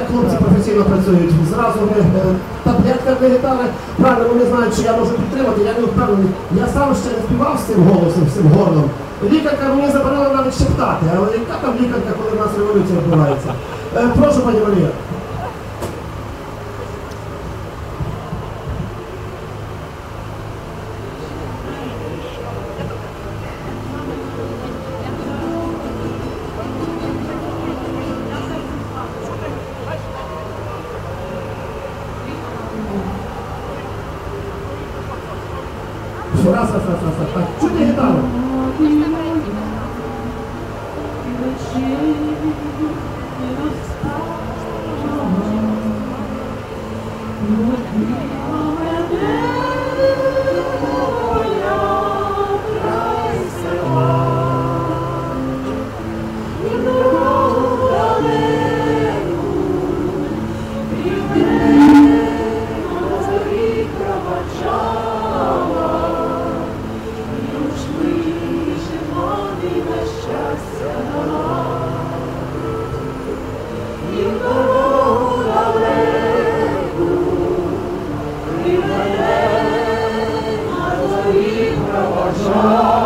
як хлопці професійно працюють. Зразу ми таблетка таблетками літали. Правильно, вони знають, що я можу підтримати, я не впевнений. Я сам ще не співав з цим голосом, з цим горлом. Лікарка мені заборонила навіть шептати, але яка там лікарка, коли в нас революція відбувається? Е, Прошу, пані Марія. Раз, раз, раз, раз, Senhor.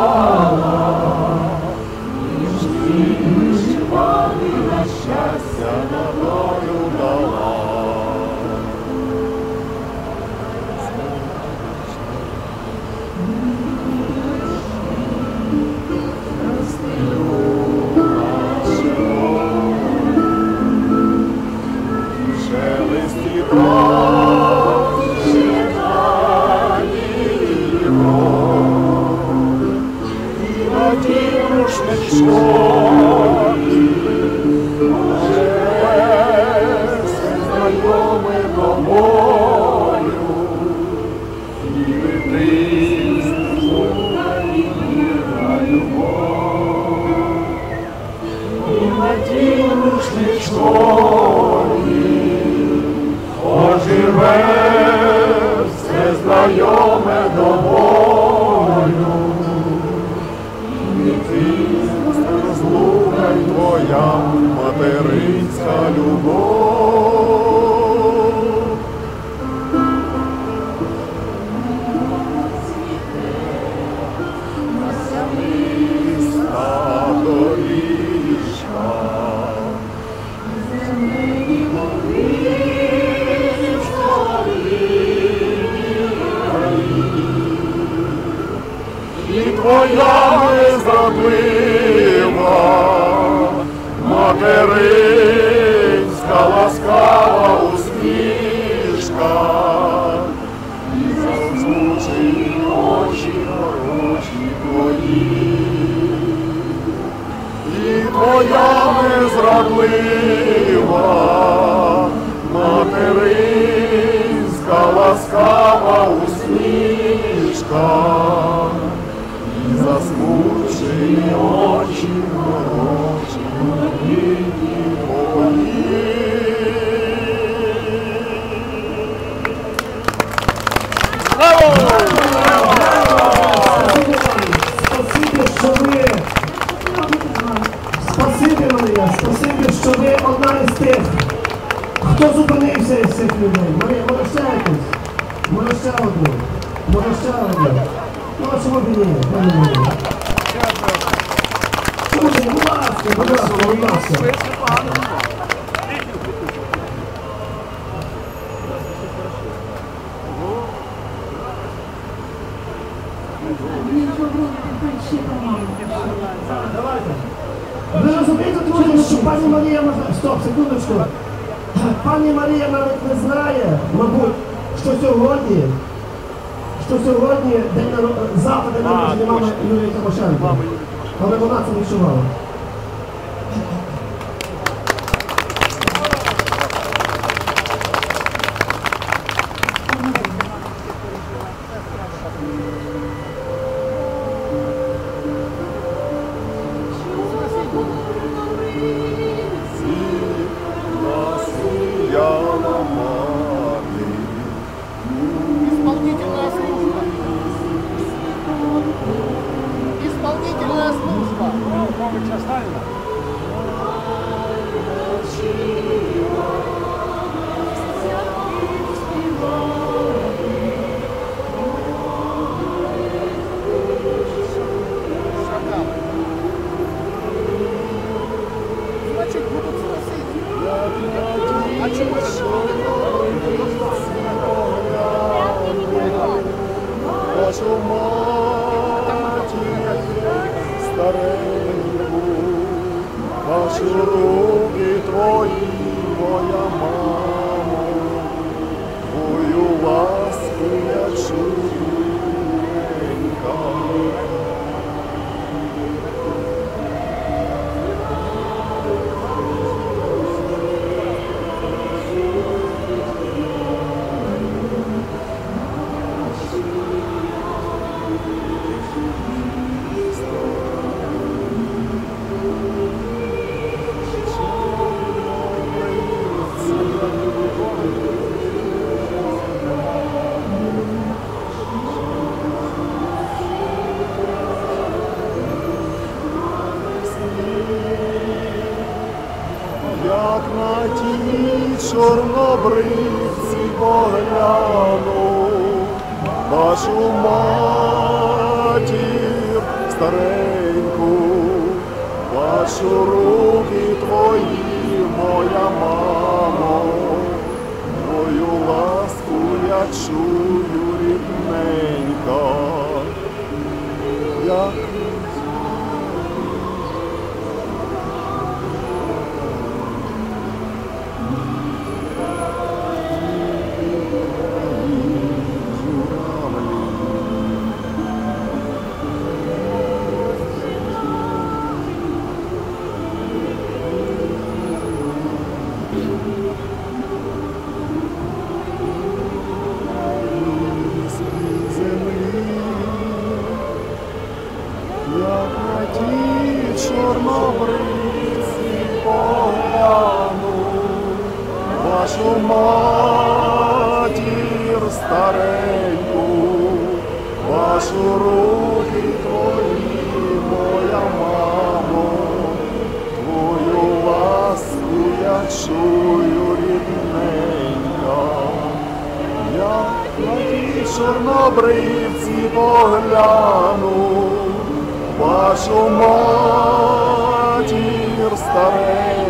Все знайоме домою, і ти слухай твоя материнська любов. Незрадлива, материнська ласкава усмішка. І засмучені очі хороші хто зупинився із цих людей. Може ще якусь? Може ще одну? Може ще одну? Ну, а чому б і ні? ні? Будь ласка, будь ласка, будь ласка. Давайте. Ви розумієте, друзі, що пані Марія може... Стоп, секундочку. Пані Марія навіть не знає, мабуть, що сьогодні, що сьогодні день народ... завтра день народження мами Юлії Тимошенко. Але вона це відчувала. Матір стареньку, ваші руки твої, моя чорнобривці погляну, вашу матір стареньку, вашу руки твої, моя мамо, мою ласку я чую вашу матір стареньку, вашу руки твої, моя мамо, твою ласку я чую рідненька. Я на ті чорнобривці погляну, вашу матір стареньку,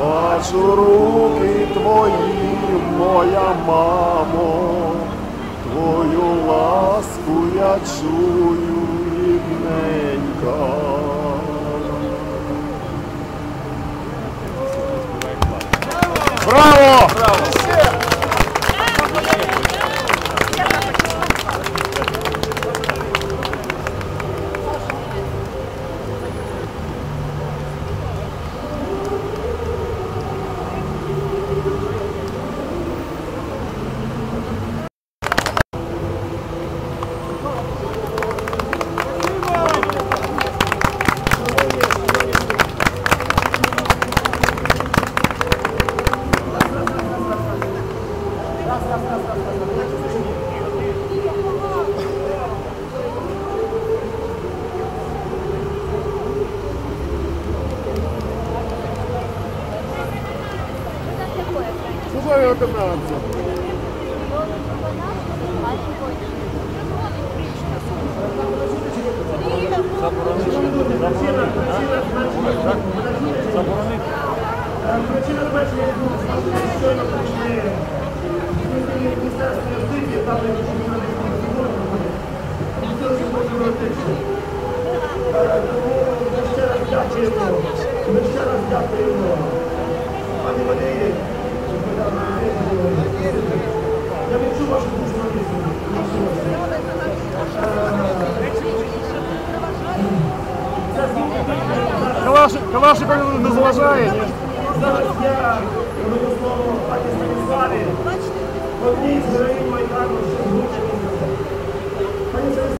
бачу руки твої, моя мамо, твою ласку я чую рідненька. Браво! Служаю виконавця. Причина бачення щойно прийшли Міністерство юстиції, там не Тому ще раз дякуємо. Калашников не зважає, ні? Зараз я говорю слово пані Станіславі, одній з героїнь Майдану, що звучить. Пані Станіславі,